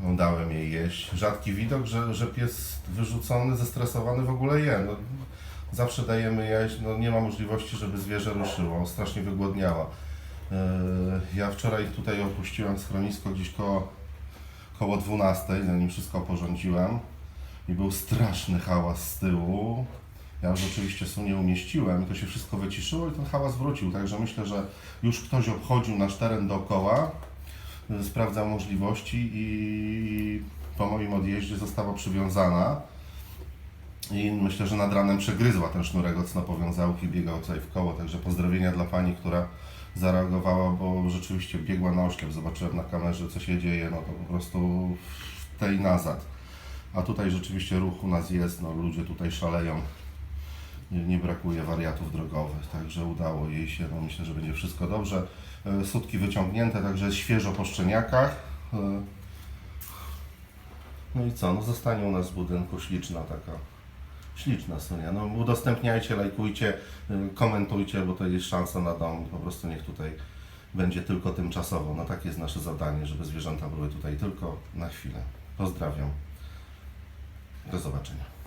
Dałem jej jeść. Rzadki widok, że, że pies wyrzucony, zestresowany w ogóle je. No, zawsze dajemy jeść, no nie ma możliwości, żeby zwierzę ruszyło. Strasznie wygłodniała. Yy, Ja wczoraj tutaj opuściłem schronisko gdzieś koło, koło 12, zanim wszystko porządziłem. I był straszny hałas z tyłu. Ja już oczywiście su nie umieściłem to się wszystko wyciszyło i ten hałas wrócił. Także myślę, że już ktoś obchodził nasz teren dookoła, sprawdzał możliwości i po moim odjeździe została przywiązana. I myślę, że nad ranem przegryzła ten sznurek od snopowiązałki, biegał tutaj w koło. Także pozdrowienia dla pani, która zareagowała, bo rzeczywiście biegła na oślep. Zobaczyłem na kamerze, co się dzieje, no to po prostu w tej nazad. A tutaj rzeczywiście ruch u nas jest, no ludzie tutaj szaleją. Nie, nie brakuje wariatów drogowych, także udało jej się, no myślę, że będzie wszystko dobrze. E, Sutki wyciągnięte, także świeżo po szczeniakach. E, No i co, no zostanie u nas w budynku śliczna taka, śliczna Sonia. No udostępniajcie, lajkujcie, y, komentujcie, bo to jest szansa na dom. Po prostu niech tutaj będzie tylko tymczasowo. No takie jest nasze zadanie, żeby zwierzęta były tutaj tylko na chwilę. Pozdrawiam. Do zobaczenia.